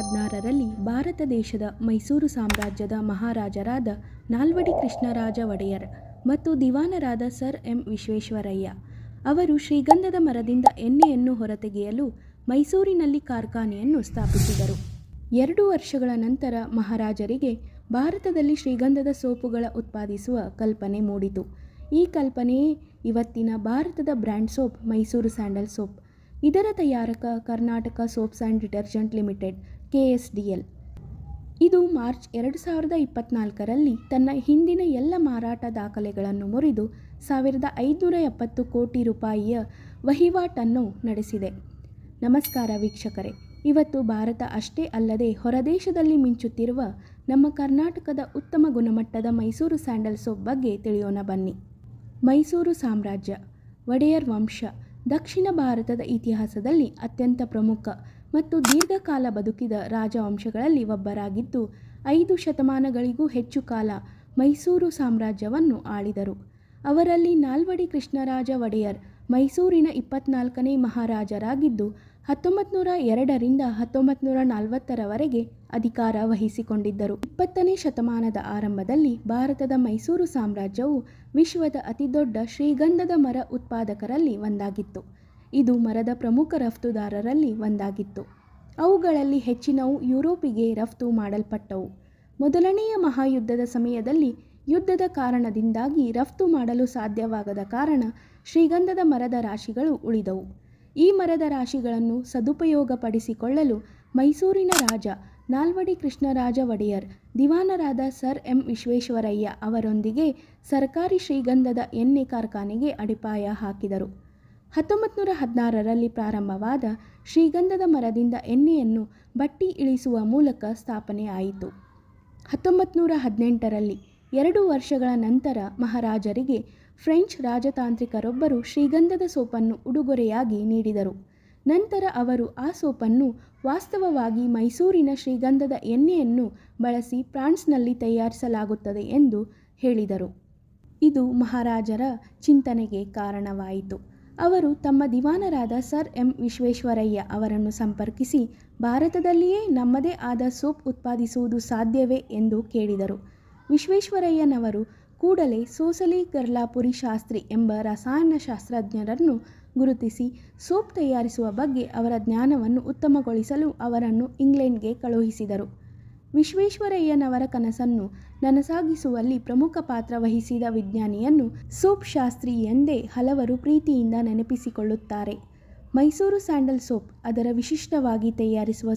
ಹದಿನಾರರಲ್ಲಿ ಭಾರತ ದೇಶದ ಮೈಸೂರು ಸಾಮ್ರಾಜ್ಯದ ಮಹಾರಾಜರಾದ ನಾಲ್ವಡಿ ಕೃಷ್ಣರಾಜ ಒಡೆಯರ್ ಮತ್ತು ದಿವಾನರಾದ ಸರ್ ಎಂ ವಿಶ್ವೇಶ್ವರಯ್ಯ. ಅವರು ಶ್ರೀಗಂಧದ ಮರದಿಂದ ಎಣ್ಣೆಯನ್ನು ಹೊರತೆಗೆಯಲು ಮೈಸೂರಿನಲ್ಲಿ ಕಾರ್ಖಾನೆಯನ್ನು ಸ್ಥಾಪಿಸಿದರು. ಎರಡು ವರ್ಷಗಳ ನಂತರ ಮಹಾರಾಜರಿಗೆ ಭಾರತದಲ್ಲಿ ಶ್ರೀಗಂಧದ ಸೋಪುಗಳ ಉತ್ಪಾದಿಸುವ ಕಲ್ಪನೆ ಮೂಡಿತು. ಈ ಕಲ್ಪನೆಯೇ ಇವತ್ತಿನ ಭಾರತದ brand soap Mysore sandal soap. ಇದರ ತಯಾರಕ Karnataka soaps and detergent limited K S D L ಇದು ಮಾರ್ಚ್ ಎರಡು ಸಾವಿರದ ಇಪ್ಪತ್ನಾಲ್ಕರಲ್ಲಿ ತನ್ನ ಹಿಂದಿನ ಎಲ್ಲ ಮಾರಾಟ ದಾಖಲೆಗಳನ್ನು ಮುರಿದು ಸಾವಿರದ ಐದುನೂರ ಎಪ್ಪತ್ತು ಕೋಟಿ ರೂಪಾಯಿಯ ವಹಿವಾಟನ್ನು ನಡೆಸಿದೆ. ನಮಸ್ಕಾರ ವೀಕ್ಷಕರೇ, ಇವತ್ತು ಭಾರತ ಅಷ್ಟೇ ಅಲ್ಲದೆ ಹೊರದೇಶದಲ್ಲಿ ಮಿಂಚುತ್ತಿರುವ ನಮ್ಮ ಕರ್ನಾಟಕದ ಉತ್ತಮ ಗುಣಮಟ್ಟದ ಮೈಸೂರು ಸ್ಯಾಂಡಲ್ ಸೋಪ್ ಬಗ್ಗೆ ತಿಳಿಯೋಣ ಬನ್ನಿ. ಮೈಸೂರು ಸಾಮ್ರಾಜ್ಯ, ಒಡೆಯರ್ ವಂಶ ದಕ್ಷಿಣ ಭಾರತದ ಇತಿಹಾಸದಲ್ಲಿ ಅತ್ಯಂತ ಪ್ರಮುಖ ಮತ್ತು ದೀರ್ಘಕಾಲ ಬದುಕಿದ ರಾಜವಂಶಗಳಲ್ಲಿ ಒಬ್ಬರಾಗಿದ್ದು, ಐದು ಶತಮಾನಗಳಿಗೂ ಹೆಚ್ಚು ಕಾಲ ಮೈಸೂರು ಸಾಮ್ರಾಜ್ಯವನ್ನು ಆಳಿದರು. ಅವರಲ್ಲಿ ನಾಲ್ವಡಿ ಕೃಷ್ಣರಾಜ ಒಡೆಯರ್, ಮೈಸೂರಿನ ಇಪ್ಪತ್ನಾಲ್ಕನೇ ಮಹಾರಾಜರಾಗಿದ್ದು ಹತ್ತೊಂಬತ್ತು ನೂರ ಎರಡರಿಂದ ಹತ್ತೊಂಬತ್ತು ನೂರ ನಲವತ್ತರವರೆಗೆ ಅಧಿಕಾರ ವಹಿಸಿಕೊಂಡಿದ್ದರು. ಇಪ್ಪತ್ತನೇ ಶತಮಾನದ ಆರಂಭದಲ್ಲಿ ಭಾರತದ ಮೈಸೂರು ಸಾಮ್ರಾಜ್ಯವು ವಿಶ್ವದ ಅತಿದೊಡ್ಡ ಶ್ರೀಗಂಧದ ಮರ ಉತ್ಪಾದಕರಲ್ಲಿ ಒಂದಾಗಿತ್ತು. ಇದು ಮರದ ಪ್ರಮುಖ ರಫ್ತುದಾರರಲ್ಲಿ ಒಂದಾಗಿತ್ತು. ಅವುಗಳಲ್ಲಿ ಹೆಚ್ಚಿನವು ಯುರೋಪಿಗೆ ರಫ್ತು ಮಾಡಲ್ಪಟ್ಟವು. ಮೊದಲನೆಯ ಮಹಾಯುದ್ಧದ ಸಮಯದಲ್ಲಿ ಯುದ್ಧದ ಕಾರಣದಿಂದಾಗಿ ರಫ್ತು ಮಾಡಲು ಸಾಧ್ಯವಾಗದ ಕಾರಣ ಶ್ರೀಗಂಧದ ಮರದ ರಾಶಿಗಳು ಉಳಿದವು. ಈ ಮರದ ರಾಶಿಗಳನ್ನು ಸದುಪಯೋಗಪಡಿಸಿಕೊಳ್ಳಲು ಮೈಸೂರಿನ ರಾಜ ನಾಲ್ವಡಿ ಕೃಷ್ಣರಾಜ ಒಡೆಯರ್, ದಿವಾನರಾದ ಸರ್ ಎಂ ವಿಶ್ವೇಶ್ವರಯ್ಯ ಅವರೊಂದಿಗೆ ಸರ್ಕಾರಿ ಶ್ರೀಗಂಧದ ಎಣ್ಣೆ ಕಾರ್ಖಾನೆಗೆ ಅಡಿಪಾಯ ಹಾಕಿದರು. ಹತ್ತೊಂಬತ್ತು ನೂರ ಹದಿನಾರರಲ್ಲಿ ಪ್ರಾರಂಭವಾದ ಶ್ರೀಗಂಧದ ಮರದಿಂದ ಎಣ್ಣೆಯನ್ನು ಬಟ್ಟಿ ಇಳಿಸುವ ಮೂಲಕ ಸ್ಥಾಪನೆಯಾಯಿತು. ಹತ್ತೊಂಬತ್ತು ನೂರ ಹದಿನೆಂಟರಲ್ಲಿ ಎರಡು ವರ್ಷಗಳ ನಂತರ ಮಹಾರಾಜರಿಗೆ ಫ್ರೆಂಚ್ ರಾಜತಾಂತ್ರಿಕರೊಬ್ಬರು ಶ್ರೀಗಂಧದ ಸೋಪನ್ನು ಉಡುಗೊರೆಯಾಗಿ ನೀಡಿದರು. ನಂತರ ಅವರು ಆ ಸೋಪನ್ನು ವಾಸ್ತವವಾಗಿ ಮೈಸೂರಿನ ಶ್ರೀಗಂಧದ ಎಣ್ಣೆಯನ್ನು ಬಳಸಿ ಫ್ರಾನ್ಸ್ನಲ್ಲಿ ತಯಾರಿಸಲಾಗುತ್ತದೆ ಎಂದು ಹೇಳಿದರು. ಇದು ಮಹಾರಾಜರ ಚಿಂತನೆಗೆ ಕಾರಣವಾಯಿತು. ಅವರು ತಮ್ಮ ದಿವಾನರಾದ ಸರ್ ಎಂ ವಿಶ್ವೇಶ್ವರಯ್ಯ ಅವರನ್ನು ಸಂಪರ್ಕಿಸಿ, ಭಾರತದಲ್ಲಿಯೇ ನಮ್ಮದೇ ಆದ ಸೋಪ್ ಉತ್ಪಾದಿಸುವುದು ಸಾಧ್ಯವೇ ಎಂದು ಕೇಳಿದರು. ವಿಶ್ವೇಶ್ವರಯ್ಯನವರು ಕೂಡಲೇ ಸೋಸಲಿ ಗರ್ಲಾಪುರಿ ಶಾಸ್ತ್ರಿ ಎಂಬ ರಸಾಯನಶಾಸ್ತ್ರಜ್ಞರನ್ನು ಗುರುತಿಸಿ ಸೋಪ್ ತಯಾರಿಸುವ ಬಗ್ಗೆ ಅವರ ಜ್ಞಾನವನ್ನು ಉತ್ತಮಗೊಳಿಸಲು ಅವರನ್ನು ಇಂಗ್ಲೆಂಡ್ಗೆ ಕಳುಹಿಸಿದರು. ವಿಶ್ವೇಶ್ವರಯ್ಯನವರ ಕನಸನ್ನು ನನಸಾಗಿಸುವಲ್ಲಿ ಪ್ರಮುಖ ಪಾತ್ರ ವಹಿಸಿದ ವಿಜ್ಞಾನಿಯನ್ನು ಸೋಪ್ ಶಾಸ್ತ್ರಿ ಎಂದೇ ಹಲವರು ಪ್ರೀತಿಯಿಂದ ನೆನಪಿಸಿಕೊಳ್ಳುತ್ತಾರೆ. ಮೈಸೂರು ಸ್ಯಾಂಡಲ್ ಸೋಪ್ ಅದರ ವಿಶಿಷ್ಟವಾಗಿ ತಯಾರಿಸುವ